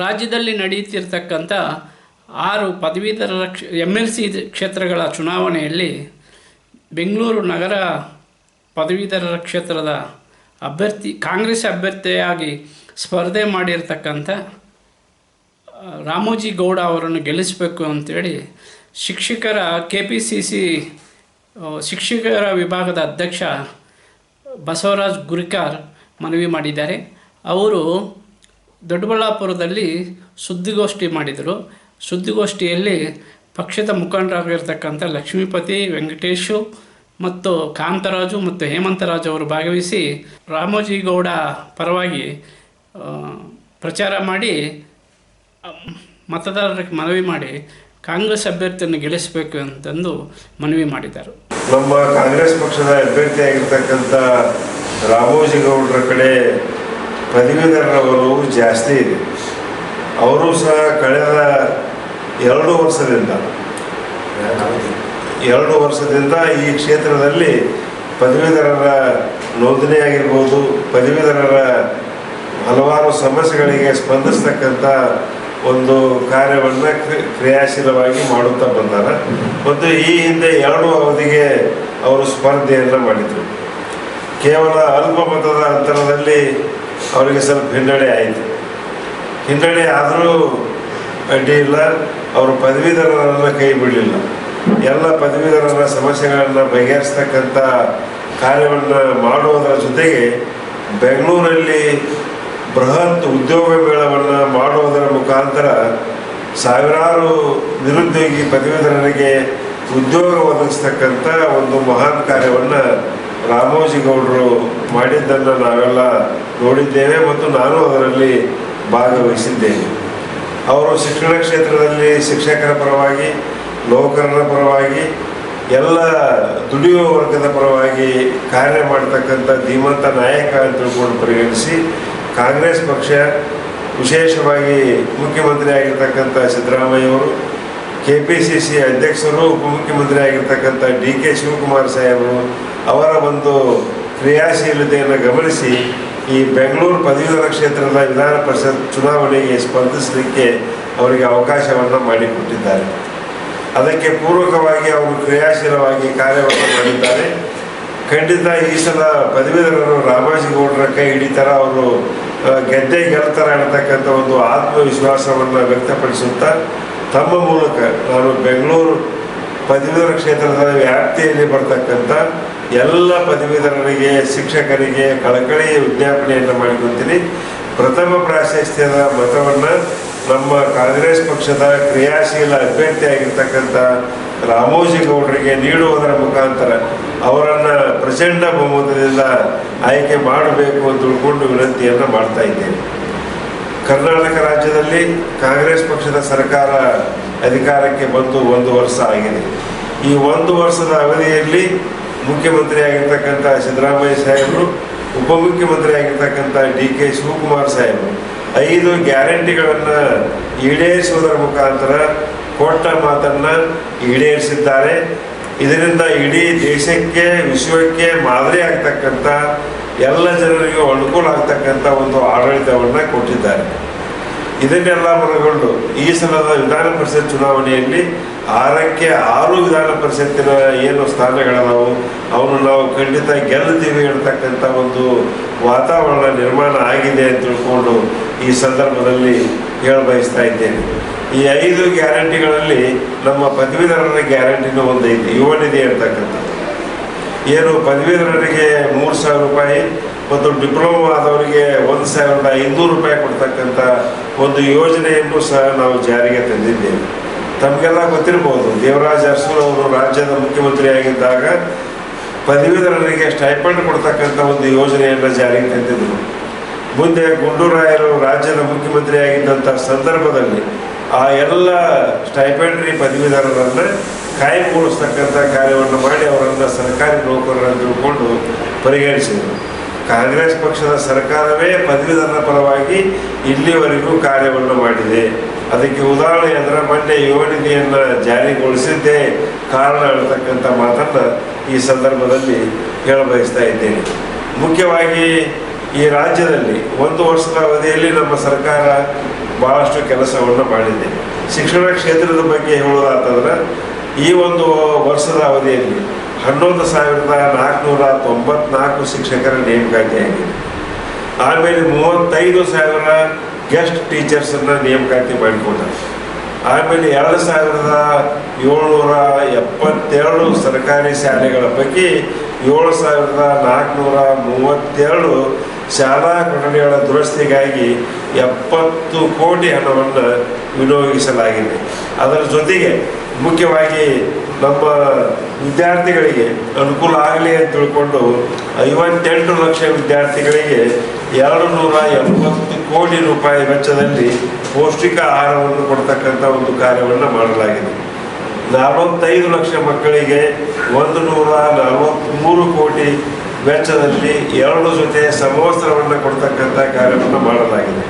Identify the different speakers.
Speaker 1: ರಾಜ್ಯದಲ್ಲಿ ನಡೆಯುತ್ತಿರ್ತಕ್ಕಂಥ ಆರು ಪದವೀಧರರ ಕ್ಷ ಎಂ ಎಲ್ ಸಿ ಕ್ಷೇತ್ರಗಳ ಚುನಾವಣೆಯಲ್ಲಿ ಬೆಂಗಳೂರು ನಗರ ಪದವೀಧರರ ಕ್ಷೇತ್ರದ ಅಭ್ಯರ್ಥಿ, ಕಾಂಗ್ರೆಸ್ ಅಭ್ಯರ್ಥಿಯಾಗಿ ಸ್ಪರ್ಧೆ ಮಾಡಿರ್ತಕ್ಕಂಥ ರಾಮೋಜಿ ಗೌಡ ಅವರನ್ನು ಗೆಲ್ಲಿಸಬೇಕು ಅಂತೇಳಿ ಶಿಕ್ಷಕರ ಕೆ ಪಿ ಸಿ ಸಿ ಶಿಕ್ಷಕರ ವಿಭಾಗದ ಅಧ್ಯಕ್ಷ ಬಸವರಾಜ್ ಗುರಿಕಾರ್ ಮನವಿ ಮಾಡಿದ್ದಾರೆ. ಅವರು ದೊಡ್ಡಬಳ್ಳಾಪುರದಲ್ಲಿ ಸುದ್ದಿಗೋಷ್ಠಿ ಮಾಡಿದರು. ಸುದ್ದಿಗೋಷ್ಠಿಯಲ್ಲಿ ಪಕ್ಷದ ಮುಖಂಡರಾಗಿರ್ತಕ್ಕಂಥ ಲಕ್ಷ್ಮೀಪತಿ, ವೆಂಕಟೇಶು ಮತ್ತು ಕಾಂತರಾಜು ಮತ್ತು ಹೇಮಂತರಾಜು ಅವರು ಭಾಗವಹಿಸಿ ರಾಮೋಜಿ ಗೌಡ ಪರವಾಗಿ ಪ್ರಚಾರ ಮಾಡಿ ಮತದಾರರಿಗೆ ಮನವಿ ಮಾಡಿ ಕಾಂಗ್ರೆಸ್ ಅಭ್ಯರ್ಥಿಯನ್ನು ಗೆಲ್ಲಿಸಬೇಕು ಅಂತಂದು ಮನವಿ ಮಾಡಿದರು.
Speaker 2: ನಮ್ಮ ಕಾಂಗ್ರೆಸ್ ಪಕ್ಷದ ಅಭ್ಯರ್ಥಿಯಾಗಿರ್ತಕ್ಕಂಥ ರಾಮೋಜಿ ಗೌಡ್ರ ಕಡೆ ಪದವೀಧರರ ಒಲವು ಜಾಸ್ತಿ ಇದೆ. ಅವರು ಸಹ ಕಳೆದ ಎರಡು ವರ್ಷದಿಂದ ಎರಡು ವರ್ಷದಿಂದ ಈ ಕ್ಷೇತ್ರದಲ್ಲಿ ಪದವೀಧರರ ನೋಂದಣಿ ಆಗಿರ್ಬೋದು, ಪದವೀಧರರ ಹಲವಾರು ಸಮಸ್ಯೆಗಳಿಗೆ ಸ್ಪಂದಿಸ್ತಕ್ಕಂಥ ಒಂದು ಕಾರ್ಯವನ್ನು ಕ್ರಿ- ಕ್ರಿಯಾಶೀಲವಾಗಿ ಮಾಡುತ್ತಾ ಬಂದಾರ. ಮತ್ತು ಈ ಹಿಂದೆ ಎರಡು ಅವಧಿಗೆ ಅವರು ಸ್ಪರ್ಧೆಯನ್ನು ಮಾಡಿದರು. ಕೇವಲ ಅಲ್ಪ ಮತದ ಅಂತರದಲ್ಲಿ ಅವರಿಗೆ ಸ್ವಲ್ಪ ಹಿನ್ನಡೆ ಆಯಿತು. ಹಿನ್ನಡೆ ಆದರೂ ಅಡ್ಡಿ ಇಲ್ಲ. ಅವರು ಪದವೀಧರರೆಲ್ಲ ಕೈ ಬಿಡಲಿಲ್ಲ. ಎಲ್ಲ ಪದವೀಧರರ ಸಮಸ್ಯೆಗಳನ್ನು ಬಗೆಹರಿಸ್ತಕ್ಕಂಥ ಕಾರ್ಯವನ್ನು ಮಾಡುವುದರ ಜೊತೆಗೆ ಬೆಂಗಳೂರಲ್ಲಿ ಬೃಹತ್ ಉದ್ಯೋಗ ಮೇಳವನ್ನು ಮಾಡುವುದರ ಮುಖಾಂತರ ಸಾವಿರಾರು ನಿರುದ್ಯೋಗಿ ಪದವೀಧರರಿಗೆ ಉದ್ಯೋಗ ಒದಗಿಸ್ತಕ್ಕಂಥ ಒಂದು ಮಹಾನ್ ಕಾರ್ಯವನ್ನು ರಾಮೋಜಿ ಗೌಡರು ಮಾಡಿದ್ದನ್ನು ನಾವೆಲ್ಲ ನೋಡಿದ್ದೇವೆ ಮತ್ತು ನಾನು ಅದರಲ್ಲಿ ಭಾಗವಹಿಸಿದ್ದೇನೆ. ಅವರು ಶಿಕ್ಷಣ ಕ್ಷೇತ್ರದಲ್ಲಿ ಶಿಕ್ಷಕರ ಪರವಾಗಿ, ನೌಕರರ ಪರವಾಗಿ, ಎಲ್ಲ ದುಡಿಯುವ ವರ್ಗದ ಪರವಾಗಿ ಕಾರ್ಯ ಮಾಡ್ತಕ್ಕಂಥ ಧೀಮಂತ ನಾಯಕ ಅಂತ ತಿಳ್ಕೊಂಡು ಪರಿಗಣಿಸಿ ಕಾಂಗ್ರೆಸ್ ಪಕ್ಷ ವಿಶೇಷವಾಗಿ ಮುಖ್ಯಮಂತ್ರಿ ಆಗಿರ್ತಕ್ಕಂಥ ಸಿದ್ದರಾಮಯ್ಯವರು ಕೆ ಪಿ ಸಿ ಸಿ ಅಧ್ಯಕ್ಷರು ಉಪಮುಖ್ಯಮಂತ್ರಿ ಆಗಿರ್ತಕ್ಕಂಥ ಡಿ ಕೆ ಶಿವಕುಮಾರ್ ಸಾಹೇಬರು ಅವರ ಒಂದು ಕ್ರಿಯಾಶೀಲತೆಯನ್ನು ಗಮನಿಸಿ ಈ ಬೆಂಗಳೂರು ಪದವೀಧರ ಕ್ಷೇತ್ರದ ವಿಧಾನ ಪರಿಷತ್ ಚುನಾವಣೆಗೆ ಸ್ಪರ್ಧಿಸಲಿಕ್ಕೆ ಅವರಿಗೆ ಅವಕಾಶವನ್ನು ಮಾಡಿಕೊಟ್ಟಿದ್ದಾರೆ. ಅದಕ್ಕೆ ಪೂರಕವಾಗಿ ಅವರು ಕ್ರಿಯಾಶೀಲವಾಗಿ ಕಾರ್ಯವನ್ನು ಮಾಡಿದ್ದಾರೆ. ಖಂಡಿತ ಈ ಸಲ ಪದವೀಧರರು ರಾಮಾಜಿಗೌಡರ ಕೈ ಹಿಡಿತಾರ, ಅವರು ಗೆದ್ದೆ ಗೆಲ್ತಾರ ಅನ್ನತಕ್ಕಂಥ ಒಂದು ಆತ್ಮವಿಶ್ವಾಸವನ್ನು ವ್ಯಕ್ತಪಡಿಸುತ್ತಾ ತಮ್ಮ ಮೂಲಕ ನಾನು ಬೆಂಗಳೂರು ಪದವೀಧರ ಕ್ಷೇತ್ರದ ವ್ಯಾಪ್ತಿಯಲ್ಲಿ ಬರ್ತಕ್ಕಂಥ ಎಲ್ಲ ಪದವೀಧರರಿಗೆ, ಶಿಕ್ಷಕರಿಗೆ, ಕಳಕಳಿ ವಿಜ್ಞಾಪನೆಯನ್ನು ಮಾಡಿಕೊಳ್ತೀನಿ ಪ್ರಥಮ ಪ್ರಾಶಸ್ತ್ಯದ ಮತವನ್ನು ನಮ್ಮ ಕಾಂಗ್ರೆಸ್ ಪಕ್ಷದ ಕ್ರಿಯಾಶೀಲ ಅಭ್ಯರ್ಥಿಯಾಗಿರ್ತಕ್ಕಂಥ ರಾಮೋಜಿ ಗೌಡರಿಗೆ ನೀಡುವುದರ ಮುಖಾಂತರ ಅವರನ್ನು ಪ್ರಚಂಡ ಬಹುಮತದಿಂದ ಆಯ್ಕೆ ಮಾಡಬೇಕು ಅಂತ ತಿಳ್ಕೊಂಡು ವಿನಂತಿಯನ್ನು ಮಾಡ್ತಾ ಇದ್ದೇನೆ. ಕರ್ನಾಟಕ ರಾಜ್ಯದಲ್ಲಿ ಕಾಂಗ್ರೆಸ್ ಪಕ್ಷದ ಸರ್ಕಾರ ಅಧಿಕಾರಕ್ಕೆ ಬಂದು ಒಂದು ವರ್ಷ ಆಗಿದೆ. ಈ ಒಂದು ವರ್ಷದ ಅವಧಿಯಲ್ಲಿ ಮುಖ್ಯಮಂತ್ರಿ ಆಗಿರ್ತಕ್ಕಂಥ ಸಿದ್ದರಾಮಯ್ಯ ಸಾಹೇಬರು ಉಪಮುಖ್ಯಮಂತ್ರಿ ಆಗಿರ್ತಕ್ಕಂಥ ಡಿ ಕೆ ಶಿವಕುಮಾರ್ ಸಾಹೇಬರು ಐದು ಗ್ಯಾರಂಟಿಗಳನ್ನು ಈಡೇರಿಸುವುದರ ಮುಖಾಂತರ ಕೊಟ್ಟ ಮಾತನ್ನು ಈಡೇರಿಸಿದ್ದಾರೆ. ಇದರಿಂದ ಇಡೀ ದೇಶಕ್ಕೆ, ವಿಶ್ವಕ್ಕೆ ಮಾದರಿ ಆಗ್ತಕ್ಕಂಥ ಎಲ್ಲ ಜನರಿಗೆ ಅನುಕೂಲ ಆಗ್ತಕ್ಕಂಥ ಒಂದು ಆಡಳಿತವನ್ನು ಕೊಟ್ಟಿದ್ದಾರೆ. ಇದನ್ನೆಲ್ಲ ಮನಗೊಂಡು ಈ ಸಲದ ವಿಧಾನ ಪರಿಷತ್ ಚುನಾವಣೆಯಲ್ಲಿ ಆರಕ್ಕೆ ಆರು ವಿಧಾನ ಪರಿಷತ್ತಿನ ಏನು ಸ್ಥಾನಗಳದಾವು ಅವನು ನಾವು ಖಂಡಿತ ಗೆಲ್ಲುತ್ತೀವಿ ಅಂತಕ್ಕಂಥ ಒಂದು ವಾತಾವರಣ ನಿರ್ಮಾಣ ಆಗಿದೆ ಅಂತ ತಿಳ್ಕೊಂಡು ಈ ಸಂದರ್ಭದಲ್ಲಿ ಹೇಳ ಬಯಸ್ತಾ ಇದ್ದೇನೆ. ಈ ಐದು ಗ್ಯಾರಂಟಿಗಳಲ್ಲಿ ನಮ್ಮ ಪದವೀಧರರ ಗ್ಯಾರಂಟಿನೂ ಒಂದು ಇದೆ ನಿಧಿ ಅಂತಕ್ಕಂಥದ್ದು. ಏನು ಪದವೀಧರರಿಗೆ ಮೂರು ಸಾವಿರ ರೂಪಾಯಿ ಮತ್ತು ಡಿಪ್ಲೊಮಾ ಆದವರಿಗೆ ಒಂದು ಸಾವಿರದ ಐನೂರು ರೂಪಾಯಿ ಕೊಡ್ತಕ್ಕಂಥ ಒಂದು ಯೋಜನೆಯನ್ನು ಸಹ ನಾವು ಜಾರಿಗೆ ತಂದಿದ್ದೇವೆ. ತಮಗೆಲ್ಲ ಗೊತ್ತಿರ್ಬೋದು ದೇವರಾಜ್ ಅರಸು ಅವರು ರಾಜ್ಯದ ಮುಖ್ಯಮಂತ್ರಿ ಆಗಿದ್ದಾಗ ಪದವೀಧರರಿಗೆ ಸ್ಟೈಪಂಡ್ ಕೊಡ್ತಕ್ಕಂಥ ಒಂದು ಯೋಜನೆಯನ್ನು ಜಾರಿಗೆ ತಂದಿದ್ದರು. ಮುಂದೆ ಗುಂಡೂರಾಯರು ರಾಜ್ಯದ ಮುಖ್ಯಮಂತ್ರಿ ಆಗಿದ್ದಂಥ ಸಂದರ್ಭದಲ್ಲಿ ಆ ಎಲ್ಲ ಸ್ಟೈಪೆಂಡ್ರಿ ಪದವೀಧರರನ್ನು ಕಾಯ್ದುಕೊಳಿಸ್ತಕ್ಕಂಥ ಕಾರ್ಯವನ್ನು ಮಾಡಿ ಅವರನ್ನು ಸರ್ಕಾರಿ ನೌಕರರನ್ನು ತಿಳ್ಕೊಂಡು ಪರಿಗಣಿಸಿದರು. ಕಾಂಗ್ರೆಸ್ ಪಕ್ಷದ ಸರ್ಕಾರವೇ ಪದವೀಧರರ ಪರವಾಗಿ ಇಲ್ಲಿವರೆಗೂ ಕಾರ್ಯವನ್ನು ಮಾಡಿದೆ. ಅದಕ್ಕೆ ಉದಾಹರಣೆ ಅಂದರೆ ಮೊನ್ನೆ ಯೋಜನೆಯನ್ನು ಜಾರಿಗೊಳಿಸಿದ್ದೇ ಕಾರಣ ಹೇಳ್ತಕ್ಕಂಥ ಮಾತನ್ನು ಈ ಸಂದರ್ಭದಲ್ಲಿ ಹೇಳಬಯಸ್ತಾ ಇದ್ದೇನೆ. ಮುಖ್ಯವಾಗಿ ಈ ರಾಜ್ಯದಲ್ಲಿ ಒಂದು ವರ್ಷದ ಅವಧಿಯಲ್ಲಿ ನಮ್ಮ ಸರ್ಕಾರ ಬಹಳಷ್ಟು ಕೆಲಸವನ್ನು ಮಾಡಿದೆ. ಶಿಕ್ಷಣ ಕ್ಷೇತ್ರದ ಬಗ್ಗೆ ಹೇಳೋದಾತಂದ್ರೆ ಈ ಒಂದು ವರ್ಷದ ಅವಧಿಯಲ್ಲಿ ಹನ್ನೊಂದು ಸಾವಿರದ ನಾಲ್ಕುನೂರ ತೊಂಬತ್ನಾಲ್ಕು ಶಿಕ್ಷಕರ ನೇಮಕಾತಿಯಾಗಿದೆ ಆಮೇಲೆ ಮೂವತ್ತೈದು ಸಾವಿರ ಗೆಸ್ಟ್ ಟೀಚರ್ಸನ್ನ ನೇಮಕಾತಿ ಮಾಡಿಕೊಂಡರು ಆಮೇಲೆ ಎರಡು ಸಾವಿರದ ಏಳ್ನೂರ ಎಪ್ಪತ್ತೆರಡು ಸರ್ಕಾರಿ ಶಾಲೆಗಳ ಪೈಕಿ ಏಳು ಸಾವಿರದ ನಾಲ್ಕುನೂರ ಮೂವತ್ತೆರಡು ಶಾಲಾ ಕೊಠಡಿಗಳ ದುರಸ್ತಿಗಾಗಿ ಎಪ್ಪತ್ತು ಕೋಟಿ ಹಣವನ್ನು ವಿನಿಯೋಗಿಸಲಾಗಿದೆ. ಅದರ ಜೊತೆಗೆ ಮುಖ್ಯವಾಗಿ ನಮ್ಮ ವಿದ್ಯಾರ್ಥಿಗಳಿಗೆ ಅನುಕೂಲ ಆಗಲಿ ಅಂತ ತಿಳ್ಕೊಂಡು ಐವತ್ತೆಂಟು ಲಕ್ಷ ವಿದ್ಯಾರ್ಥಿಗಳಿಗೆ ಎರಡು ನೂರ ಎಂಬತ್ತು ಕೋಟಿ ರೂಪಾಯಿ ವೆಚ್ಚದಲ್ಲಿ ಪೌಷ್ಟಿಕ ಆಹಾರವನ್ನು ಕೊಡ್ತಕ್ಕಂಥ ಒಂದು ಕಾರ್ಯವನ್ನು ಮಾಡಲಾಗಿದೆ. ನಲವತ್ತೈದು ಲಕ್ಷ ಮಕ್ಕಳಿಗೆ ಒಂದು ನೂರ ನಲವತ್ತ್ಮೂರು ಕೋಟಿ ವೆಚ್ಚದಲ್ಲಿ ಎರಡು ಜೊತೆ ಸಮವಸ್ತ್ರವನ್ನು ಕೊಡ್ತಕ್ಕಂಥ ಕಾರ್ಯವನ್ನು ಮಾಡಲಾಗಿದೆ.